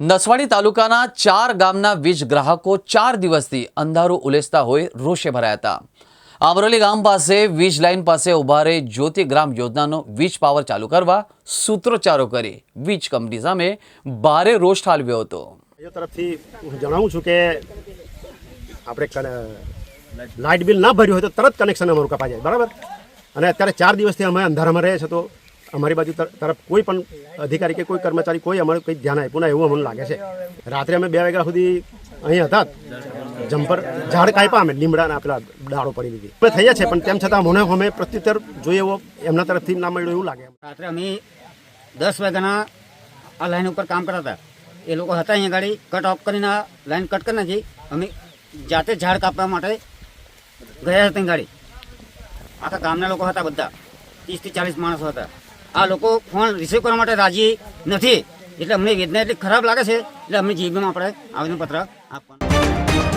નસવાડી તાલુકાના ચાર ગામના વીજ ગ્રાહકો ચાર દિવસથી અંધારું ઉલેસતા હોય રોષે ભરાયા હતા. આમરોલી ગામ પાસે વીજ લાઇન પાસે ઊભા રહી જ્યોતિ ગ્રામ યોજનાનો વીજ પાવર ચાલુ કરવા સૂત્રોચ્ચારો કરી વીજ કંપની સામે ભારે રોષ ઠાલવ્યો હતો. તરફથી હું જણાવું છું કે આપણે લાઇટ બિલ ના ભર્યું હોય તો તરત કનેક્શન અમારું કપાઈ જાય, બરાબર? અને અત્યારે ચાર દિવસથી અમે અંધારામાં રહે છે તો અમારી બાજુ તર- તરફ કોઈ પણ અધિકારી કે કોઈ કર્મચારી, કોઈ અમારું કંઈ ધ્યાન આપ્યું ના એવું અમને લાગે છે. રાત્રે અમે બે વાગ્યા સુધી અહીં હતા જમ્પર, ઝાડ કાપ્યા અમે, લીમડાના પેલા ડાળો પડી દીધી અમે થયા છે પણ તેમ છતાં મને અમે પ્રત્યુત્તર જોઈએ એવો એમના તરફથી ના મળ્યો એવું લાગે. રાત્રે અમે દસ વાગ્યાના આ લાઈન ઉપર કામ કરતા હતા. એ લોકો હતા અહીંયા ગાડી, કટ ઓફ કરીને આ લાઈન કટ કરી નાખી. અમે જાતે ઝાડ કાપવા માટે ગયા હતા ગાડી. આખા ગામના લોકો હતા બધા. ત્રીસથી ચાલીસ માણસો હતા. આ લોકો ફોન રિસીવ કરવા માટે રાજી નથી. એટલે અમને વેદના એટલી ખરાબ લાગે છે. એટલે અમે જીબીમાં આપણે આવેદનપત્ર આપવાનું.